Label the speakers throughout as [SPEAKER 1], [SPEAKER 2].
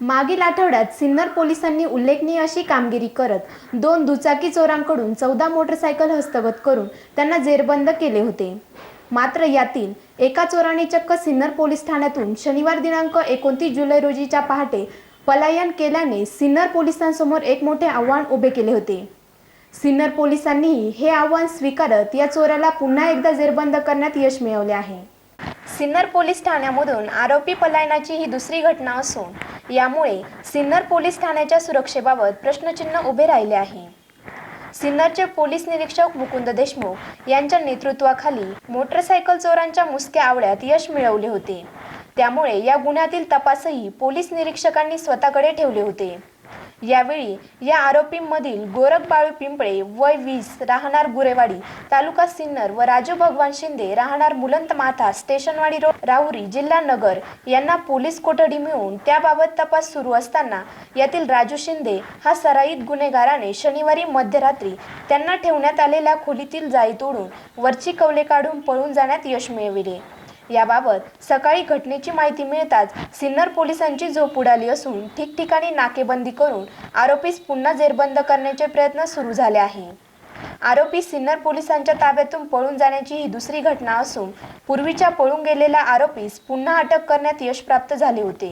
[SPEAKER 1] मागील आठवड्यात सिन्नर पोलिसांनी उल्लेखनीय अशी कामगिरी करत दोन दुचाकी चोरांकडून चौदा मोटरसायकल हस्तगत करून त्यांना जेरबंद केले होते. मात्र यातील एका चोराने चक्क सिन्नर पोलीस ठाण्यातून शनिवार दिनांक एकोणतीस जुलै रोजीच्या पहाटे पलायन केल्याने सिन्नर पोलिसांसमोर एक मोठे आव्हान उभे केले होते. सिन्नर पोलिसांनीही हे आव्हान स्वीकारत या चोराला पुन्हा एकदा जेरबंद करण्यात यश मिळवले आहे. सिन्नर पोलीस ठाण्यामधून आरोपी पलायनाची ही दुसरी घटना असून यामुळे सिन्नर पोलीस ठाण्याच्या सुरक्षेबाबत प्रश्नचिन्ह उभे राहिले आहे. सिन्नरचे पोलीस निरीक्षक मुकुंद देशमुख यांच्या नेतृत्वाखाली मोटरसायकल चोरांच्या मुसक्या आवड्यात यश मिळवले होते. त्यामुळे या गुन्ह्यातील तपासही पोलीस निरीक्षकांनी स्वतःकडे ठेवले होते. यावेळी या आरोपींमधील गोरख बाळू पिंपळे वय वीस राहणार गुरेवाडी तालुका सिन्नर व राजू भगवान शिंदे राहणार मुलंत माथा स्टेशनवाडी रोड राहुरी जिल्हा नगर यांना पोलीस कोठडी मिळवून त्याबाबत तपास सुरू असताना यातील राजू शिंदे हा सराईत गुन्हेगाराने शनिवारी मध्यरात्री त्यांना ठेवण्यात आलेल्या खोलीतील जाळी तोडून वरची कवले काढून पळून जाण्यात यश मिळविले. याबाबत सकाळी घटनेची माहिती मिळताच सिन्नर पोलिसांची झोप उडाली असून ठिकठिकाणी नाकेबंदी करून आरोपीस पुन्हा जेरबंद करण्याचे प्रयत्न सुरू झाले आहे. आरोपी सिन्नर पोलिसांच्या ताब्यातून पळून जाण्याची ही दुसरी घटना असून पूर्वीच्या पळून गेलेल्या आरोपीस पुन्हा अटक करण्यात यश प्राप्त झाले होते.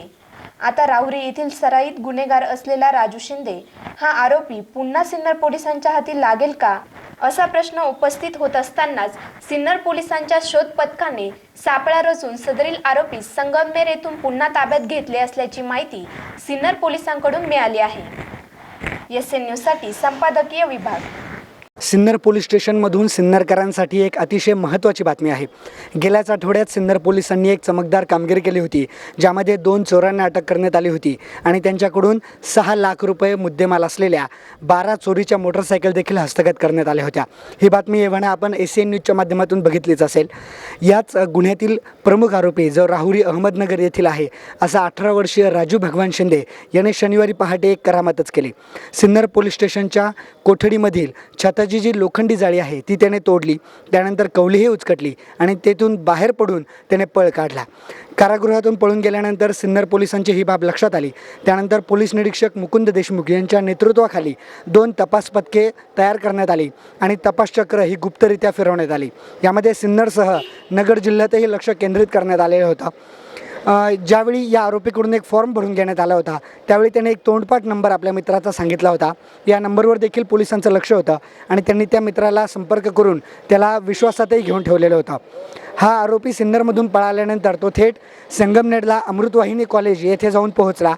[SPEAKER 1] आता राहुरी येथील सराईत गुन्हेगार असलेला राजू शिंदे हा आरोपी पुन्हा सिन्नर पोलिसांच्या हाती लागेल का? असा प्रश्न उपस्थित होत असतानाच सिन्नर पोलिसांच्या शोध पथकाने सापळा रचून सदरील आरोपी संगमनेर येथून पुन्हा ताब्यात घेतले असल्याची माहिती सिन्नर पोलिसांकडून मिळाली आहे. एस एन न्यूजसाठी संपादकीय विभाग.
[SPEAKER 2] सिन्नर पोलीस स्टेशनमधून सिन्नरकरांसाठी एक अतिशय महत्त्वाची बातमी आहे. गेल्याच आठवड्यात सिन्नर पोलिसांनी एक चमकदार कामगिरी केली होती ज्यामध्ये दोन चोरांना अटक करण्यात आली होती आणि त्यांच्याकडून सहा लाख रुपये मुद्देमाल असलेल्या बारा चोरीच्या मोटरसायकल देखील हस्तगत करण्यात आल्या होत्या. ही बातमी एव्हाना आपण एस एन न्यूजच्या माध्यमातून बघितलीच असेल. याच गुन्ह्यातील प्रमुख आरोपी जो राहुरी अहमदनगर येथील आहे असा अठरा वर्षीय राजू भगवान शिंदे याने शनिवारी पहाटे एक करामतच केली. सिन्नर पोलीस स्टेशनच्या कोठडीमधील छत छताची जी लोखंडी जाळी आहे ती त्याने तोडली. त्यानंतर कवलीही उचकटली आणि तेथून बाहेर पडून त्याने पळ काढला. कारागृहातून पळून गेल्यानंतर सिन्नर पोलिसांची ही बाब लक्षात आली. त्यानंतर पोलीस निरीक्षक मुकुंद देशमुख यांच्या नेतृत्वाखाली दोन तपास पथके तयार करण्यात आली आणि तपासचक्र ही गुप्तरित्या फिरवण्यात आली. यामध्ये सिन्नरसह नगर जिल्ह्यातही लक्ष केंद्रित करण्यात आलेलं होतं. ज्यावेळी या आरोपीकडून एक फॉर्म भरून घेण्यात आला होता त्यावेळी त्याने एक तोंडपाठ नंबर आपल्या मित्राचा सांगितला होता. या नंबरवर देखील पोलिसांचं लक्ष होतं आणि त्यांनी त्या मित्राला संपर्क करून त्याला विश्वासातही घेऊन ठेवलेलं होतं. हा आरोपी सिन्नरमधून पळाल्यानंतर तो थेट संगमनेरला अमृतवाहिनी कॉलेज येथे जाऊन पोहोचला.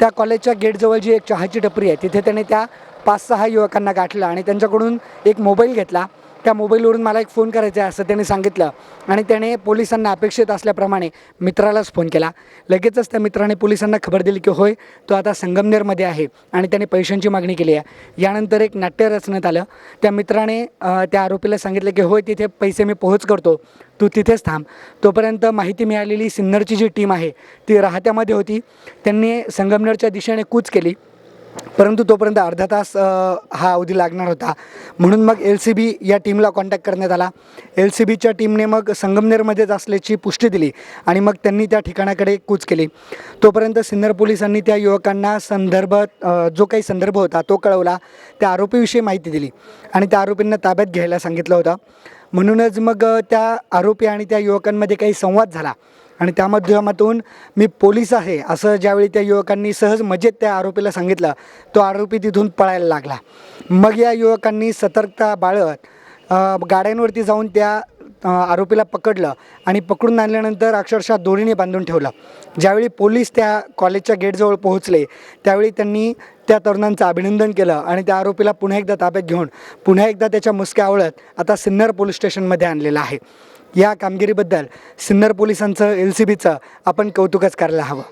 [SPEAKER 2] त्या कॉलेजच्या गेटजवळ जी एक चहाची टपरी आहे तिथे त्याने त्या पाच सहा युवकांना गाठलं आणि त्यांच्याकडून एक मोबाईल घेतला. त्या मोबाईलवरून मला एक फोन करायचा आहे असं त्याने सांगितलं. आणि त्याने पोलिसांना अपेक्षित असल्याप्रमाणे मित्रालाच फोन केला. लगेचच त्या मित्राने पोलिसांना खबर दिली की होय तो आता संगमनेरमध्ये आहे आणि त्याने पैशांची मागणी केली आहे. यानंतर एक नाट्य रचण्यात आलं. त्या मित्राने त्या आरोपीला सांगितलं की होय तिथे पैसे मी पोहोच करतो. तू तिथेच थांब. तोपर्यंत माहिती मिळालेली सिन्नरची जी टीम आहे ती राहत्यामध्ये होती. त्यांनी संगमनेरच्या दिशेने कूच केली. परंतु तोपर्यंत अर्धा तास हा अवधी लागणार होता. म्हणून मग एल सी बी या टीमला कॉन्टॅक्ट करण्यात आला. एल सी बीच्या टीमने मग संगमनेरमध्येच असल्याची पुष्टी दिली आणि मग त्यांनी त्या ठिकाणाकडे कूच केली. तोपर्यंत सिन्नर पोलिसांनी त्या युवकांना संदर्भ जो काही संदर्भ होता तो कळवला. त्या आरोपीविषयी माहिती दिली आणि त्या आरोपींना ताब्यात घ्यायला सांगितलं होतं. म्हणूनच मग त्या आरोपी आणि त्या युवकांमध्ये काही संवाद झाला. आणि त्या माध्यमातून मी पोलीस आहे असं ज्यावेळी त्या युवकांनी सहज मजेत त्या आरोपीला सांगितलं तो आरोपी तिथून पळायला लागला. मग या युवकांनी सतर्कता बाळगत गाड्यांवरती जाऊन त्या आरोपीला पकडलं आणि पकडून आणल्यानंतर अक्षरशः दोरीने बांधून ठेवलं. ज्यावेळी पोलीस त्या कॉलेजच्या गेटजवळ पोहोचले त्यावेळी त्यांनी त्या तरुणांचं अभिनंदन केलं आणि त्या आरोपीला पुन्हा एकदा ताब्यात घेऊन पुन्हा एकदा त्याच्या मुसक्या आवळत आता सिन्नर पोलीस स्टेशनमध्ये आणलेलं आहे. या कामगिरीबद्दल सिन्नर पोलिसांचं एल सी बीचं आपण कौतुकच करायला हवं.